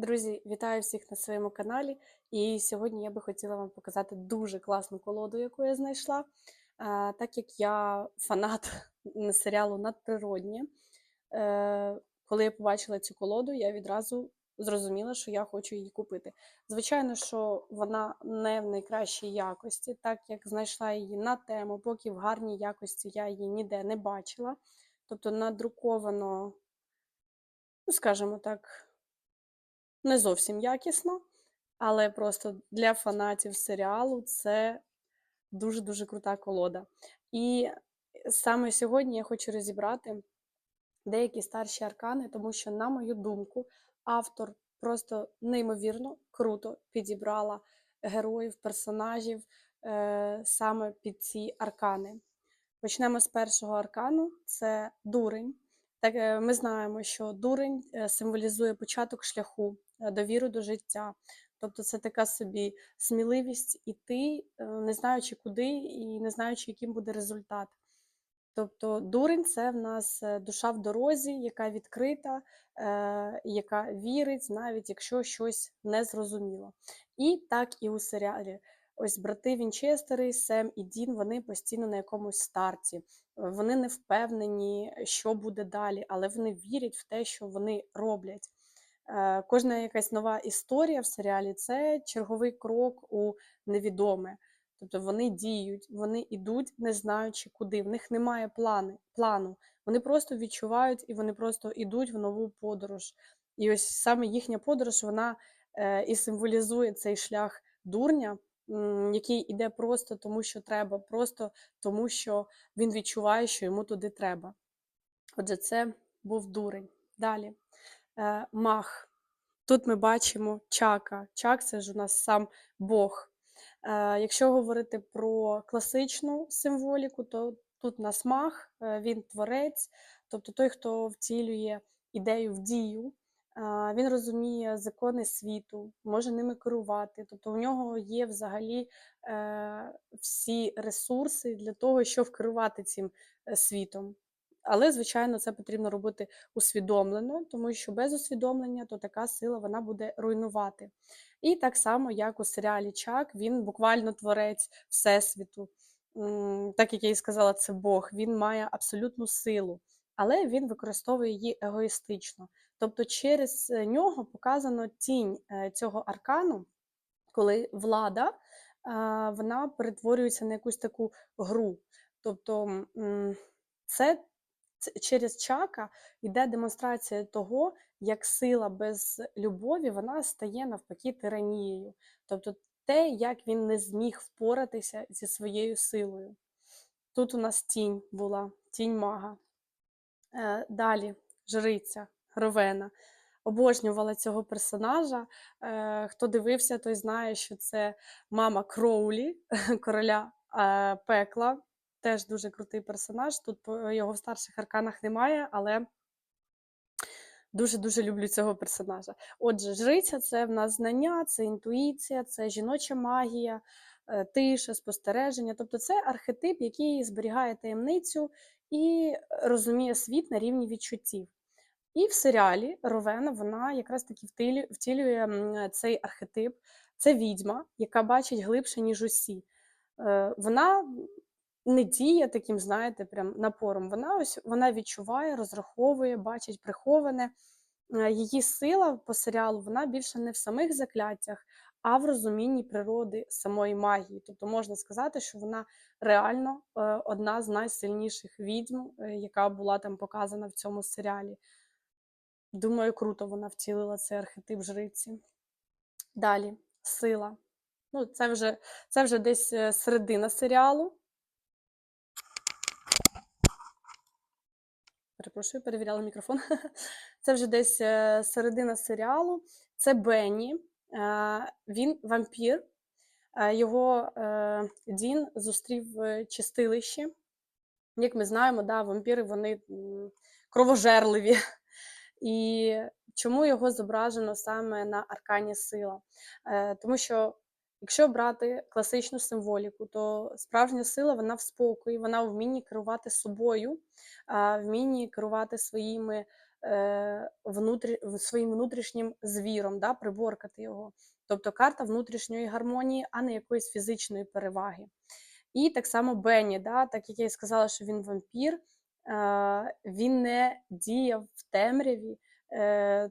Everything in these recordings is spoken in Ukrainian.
Друзі, вітаю всіх на своєму каналі. І сьогодні я би хотіла вам показати дуже класну колоду, яку я знайшла. А, Так як я фанат серіалу Надприроднє, е, коли я побачила цю колоду, я відразу зрозуміла, що я хочу її купити. Звичайно, що вона не в найкращій якості, так як знайшла її на тему, поки в гарній якості я її ніде не бачила. Тобто надруковано, ну скажімо так не зовсім якісно, але просто для фанатів серіалу це дуже-дуже крута колода. І саме сьогодні я хочу розібрати деякі старші аркани, тому що, на мою думку, автор просто неймовірно круто підібрала героїв, персонажів е, саме під ці аркани. Почнемо з першого аркану: це дурень. Так, е, Ми знаємо, що дурень е, символізує початок шляху, довіру до життя. Тобто це така собі сміливість іти, не знаючи куди і не знаючи, яким буде результат. Тобто дурень це в нас душа в дорозі, яка відкрита, яка вірить, навіть якщо щось не зрозуміло. І так і у серіалі. Ось брати Вінчестери, Сем і Дін, вони постійно на якомусь старті. Вони не впевнені, що буде далі, але вони вірять в те, що вони роблять. Е, кожна якась нова історія в серіалі це черговий крок у невідоме. Тобто вони діють, вони йдуть, не знаючи куди. В них немає плани, плану. Вони просто відчувають і вони просто йдуть в нову подорож. І ось саме їхня подорож вона е, і символізує цей шлях дурня який іде просто тому, що треба, просто тому, що він відчуває, що йому туди треба. Отже, це був дурень. Далі мах. Тут ми бачимо чака. Чак це ж у нас сам Бог. Е, якщо говорити про класичну символіку, то тут у нас мах, е, він творець, тобто той, хто втілює ідею в дію. Він розуміє закони світу, може ними керувати. Тобто у нього є взагалі е, всі ресурси для того, щоб керувати цим е, світом. Але, звичайно, це потрібно робити усвідомлено, тому що без усвідомлення то така сила вона буде руйнувати. І так само, як у серіалі Чак, він буквально творець Всесвіту. Так як я і сказала, це Бог, він має абсолютну силу, але він використовує її егоїстично. Тобто через е, нього показано тінь е, цього аркану, коли влада вона перетворюється на якусь таку гру. Тобто це через чака йде демонстрація того, як сила без любові вона стає навпаки тиранією. Тобто те, як він не зміг впоратися зі своєю силою. Тут у нас тінь була, тінь мага. Е, далі жриця. Ровена. Обожнювала цього персонажа. Е, Хто дивився, той знає, що це мама Кроулі, короля е, пекла. Теж дуже крутий персонаж. Тут його в старших арканах немає, але дуже-дуже люблю цього персонажа. Отже, жриця це в нас знання, це інтуїція, це жіноча магія, е, тиша, спостереження. Тобто це архетип, який зберігає таємницю і розуміє світ на рівні відчуттів. І в серіалі Ровена вона якраз таки втілює цей архетип. Це відьма, яка бачить глибше, ніж усі. Е, вона не діє таким, знаєте, прям напором. Вона ось вона відчуває, розраховує, бачить приховане. Е, її сила по серіалу вона більше не в самих закляттях, а в розумінні природи самої магії. Тобто можна сказати, що вона реально е, одна з найсильніших відьм, яка була там показана в цьому серіалі. Думаю, круто вона втілила цей архетип жриці. Далі сила. Ну, Це вже це вже десь е, середина серіалу. Перепрошую, перевіряла мікрофон. Це вже десь е, середина серіалу. Це Бенні, е, він вампір. Його Дін зустрів в чистилищі. Як ми знаємо, да, вампіри вони кровожерливі. І чому його зображено саме на аркані сила? Е, тому що, якщо брати класичну символіку, то справжня сила вона в спокої, вона в вмінні керувати собою, вмінні керувати своїми е, внутрі, своїм внутрішнім звіром, да, приборкати його. Тобто карта внутрішньої гармонії, а не якоїсь фізичної переваги. І так само Бенні, да, так як я і сказала, що він вампір, е, він не діяв в темряві, е,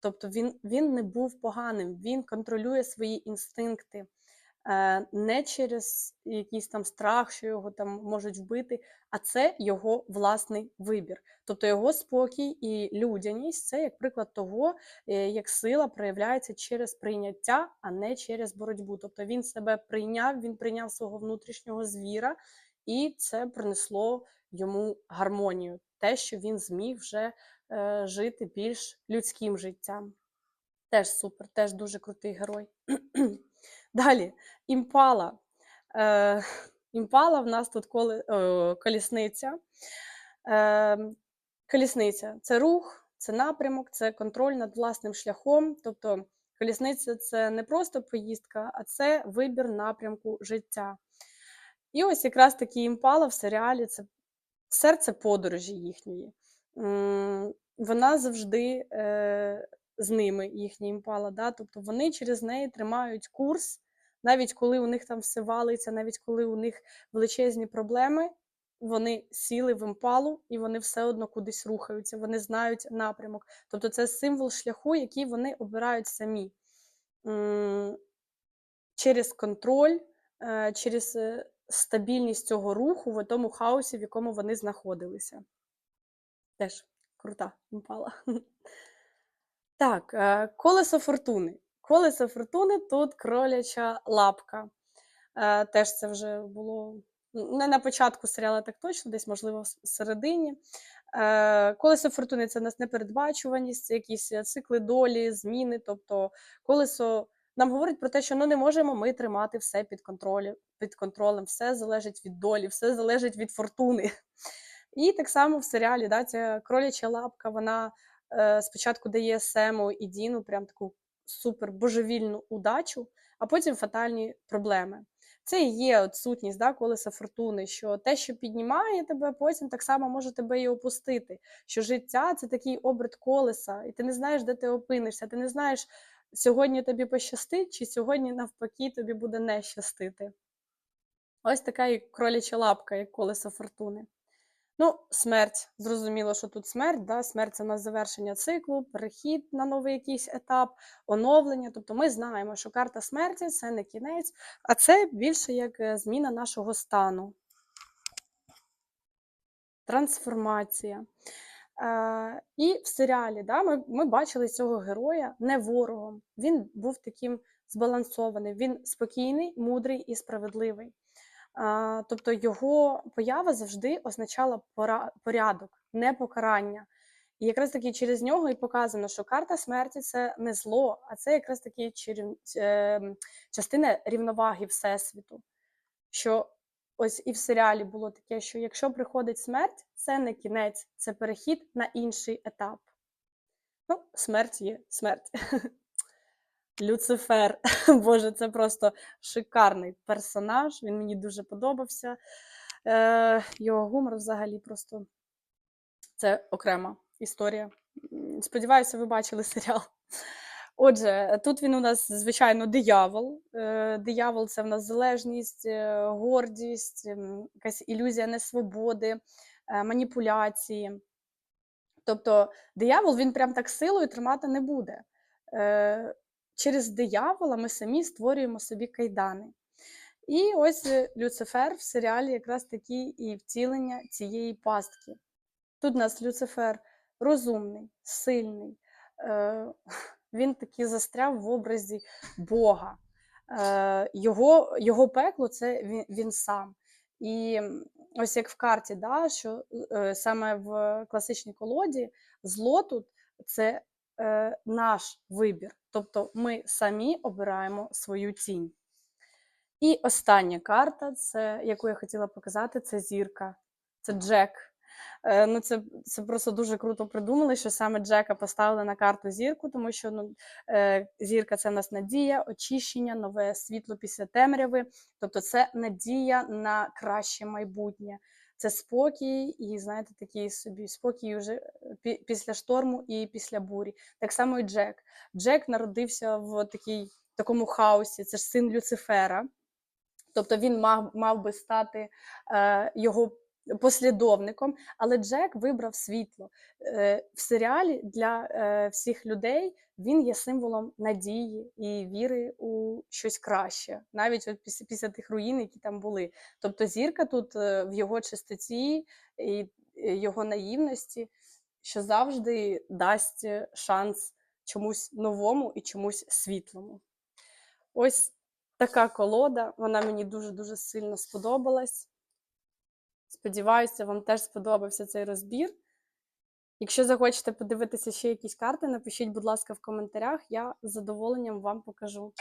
тобто він, він не був поганим, він контролює свої інстинкти. Е, не через якийсь там страх, що його там можуть вбити, а це його власний вибір. Тобто його спокій і людяність це як приклад того, е, як сила проявляється через прийняття, а не через боротьбу. Тобто він себе прийняв, він прийняв свого внутрішнього звіра, і це принесло йому гармонію, те, що він зміг вже жити більш людським життям. Теж супер, теж дуже крутий герой. Далі, імпала. Е, імпала в нас тут коли, о, колісниця. Е, колісниця це рух, це напрямок, це контроль над власним шляхом. Тобто колісниця це не просто поїздка, а це вибір напрямку життя. І ось якраз таки імпала в серіалі це серце подорожі їхньої. Вона завжди е, з ними, їхня імпала. Да? Тобто вони через неї тримають курс, навіть коли у них там все валиться, навіть коли у них величезні проблеми, вони сіли в імпалу і вони все одно кудись рухаються, вони знають напрямок. Тобто це символ шляху, який вони обирають самі. Через контроль, е, через е, стабільність цього руху в тому хаосі, в якому вони знаходилися. Теж крута імпала. Так, е, колесо фортуни. Колесо фортуни тут кроляча лапка. Е, Теж це вже було не на початку серіалу, так точно, десь, можливо, в середині. Е, Колесо фортуни це у нас непередбачуваність, якісь цикли долі, зміни. Тобто колесо нам говорить про те, що ну не можемо ми тримати все під контролем, під контролем, все залежить від долі, все залежить від фортуни. І так само в серіалі да, ця кроляча лапка, вона е, спочатку дає Сему і Діну прям таку супер божевільну удачу, а потім фатальні проблеми. Це і є от сутність да, колеса фортуни, що те, що піднімає тебе, потім так само може тебе і опустити. Що життя це такий оберт колеса, і ти не знаєш, де ти опинишся. Ти не знаєш, сьогодні тобі пощастить, чи сьогодні навпаки тобі буде не щастити. Ось така і кроляча лапка, як колесо фортуни. Ну, смерть. Зрозуміло, що тут смерть. Да? Смерть це у завершення циклу, перехід на новий якийсь етап, оновлення. Тобто ми знаємо, що карта смерті це не кінець, а це більше як е, зміна нашого стану. Трансформація. Е, і в серіалі да, ми, ми бачили цього героя не ворогом. Він був таким збалансований, він спокійний, мудрий і справедливий. Тобто його поява завжди означала порядок, не покарання. І якраз таки через нього і показано, що карта смерті це не зло, а це якраз таки е, частина рівноваги Всесвіту. Що ось і в серіалі було таке, що якщо приходить смерть, це не кінець, це перехід на інший етап. Ну, смерть є смерть. Люцифер. Боже, це просто шикарний персонаж. Він мені дуже подобався. Е, його гумор взагалі просто це окрема історія. Сподіваюся, ви бачили серіал. Отже, тут він у нас, звичайно, диявол. Е, Диявол це в нас залежність, е, гордість, якась ілюзія несвободи, е, маніпуляції. Тобто диявол він прям так силою тримати не буде. Через диявола ми самі створюємо собі кайдани. І ось е, Люцифер в серіалі якраз такі і втілення цієї пастки. Тут у нас Люцифер розумний, сильний, е, він таки застряв в образі Бога. Е, Його, його пекло це він, він сам. І ось як в карті, да, що саме в класичній колоді зло тут це е, наш вибір. Тобто ми самі обираємо свою тінь. І остання карта, це, яку я хотіла показати, це зірка, це Джек. Е, ну, це, це просто дуже круто придумали, що саме Джека поставили на карту зірку, тому що ну, е, зірка це в нас надія, очищення, нове світло після темряви. Тобто це надія на краще майбутнє. Це спокій, і знаєте, такий собі спокій вже е, пі- після шторму і після бурі. Так само і Джек. Джек народився в такій, такому хаосі. Це ж син Люцифера. Тобто він мав, мав би стати е, його послідовником, але Джек вибрав світло. Е, в серіалі для е, всіх людей він є символом надії і віри у щось краще, навіть от після, після тих руїн, які там були. Тобто зірка тут е, в його чистоті і його наївності, що завжди дасть шанс чомусь новому і чомусь світлому. Ось така колода. Вона мені дуже-дуже сильно сподобалась. Сподіваюся, вам теж сподобався цей розбір. Якщо захочете подивитися ще якісь карти, напишіть, будь ласка, в коментарях. Я з задоволенням вам покажу.